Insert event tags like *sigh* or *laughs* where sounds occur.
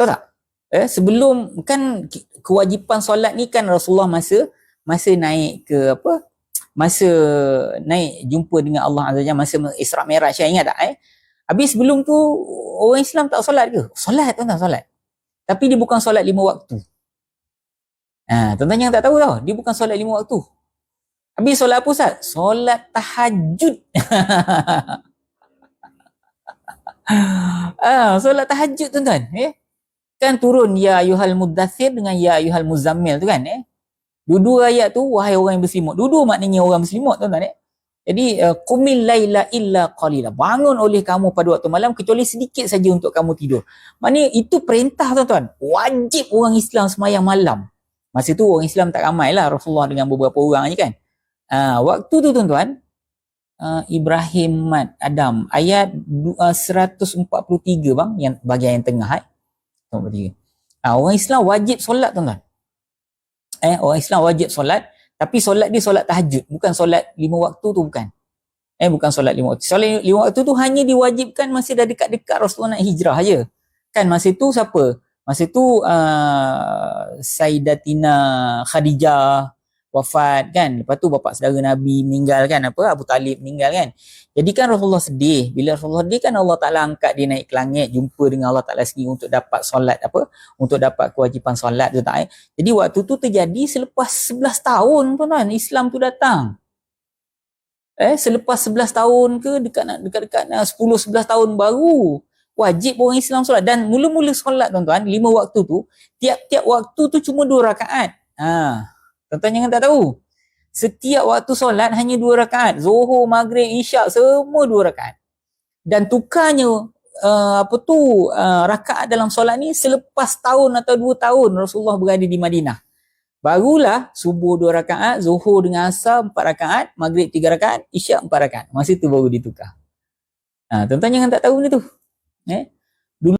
Tahu tak? Eh, sebelum kan kewajipan solat ni kan Rasulullah masa masa naik ke apa? Masa naik jumpa dengan Allah Azza Jalla masa Isra Mi'raj saya ingat tak eh? Habis sebelum tu orang Islam tak solat ke? Solat tuan tak solat. Tapi dia bukan solat lima waktu. Ha, tuan-tuan yang tak tahu tau, dia bukan solat lima waktu. Habis solat apa Ustaz? Solat tahajud. *laughs* ah, solat tahajud tuan-tuan. Eh? Kan turun ya ayuhal muddathir dengan ya ayuhal muzammil tu kan. Eh? Dua-dua ayat tu, wahai orang yang berselimut. Dua-dua maknanya orang berselimut tuan-tuan. Eh? Jadi uh, kumil laila illa qalila. Bangun oleh kamu pada waktu malam kecuali sedikit saja untuk kamu tidur. Maknanya itu perintah tuan-tuan. Wajib orang Islam semayang malam. Masa tu orang Islam tak ramai lah Rasulullah dengan beberapa orang je kan. Uh, waktu tu tuan-tuan, uh, Ibrahim Mat Adam ayat uh, 143 bang yang bahagian yang tengah eh. 143. Uh, orang Islam wajib solat tuan-tuan. Eh, orang Islam wajib solat tapi solat dia solat tahajud, bukan solat lima waktu tu bukan. Eh bukan solat lima waktu. Solat lima waktu tu hanya diwajibkan masih dah dekat-dekat Rasulullah nak hijrah aja. Kan masa tu siapa? Masa tu uh, Sayyidatina Khadijah wafat kan. Lepas tu bapa saudara Nabi meninggal kan apa? Abu Talib meninggal kan. Jadi kan Rasulullah sedih. Bila Rasulullah sedih kan Allah Ta'ala angkat dia naik ke langit. Jumpa dengan Allah Ta'ala sendiri untuk dapat solat apa? Untuk dapat kewajipan solat tu tak eh? Jadi waktu tu terjadi selepas 11 tahun tuan-tuan Islam tu datang. Eh selepas 11 tahun ke dekat nak dekat-dekat nak 10 11 tahun baru wajib orang Islam solat dan mula-mula solat tuan-tuan lima waktu tu tiap-tiap waktu tu cuma dua rakaat. Ha. Tuan-tuan jangan tak tahu. Setiap waktu solat hanya dua rakaat. Zuhur, maghrib, isyak semua dua rakaat. Dan tukarnya uh, apa tu uh, rakaat dalam solat ni selepas tahun atau dua tahun Rasulullah berada di Madinah. Barulah subuh dua rakaat, zuhur dengan asar empat rakaat, maghrib tiga rakaat, isyak empat rakaat. Masa tu baru ditukar. Ha, tuan-tuan jangan tak tahu ni tu. Eh?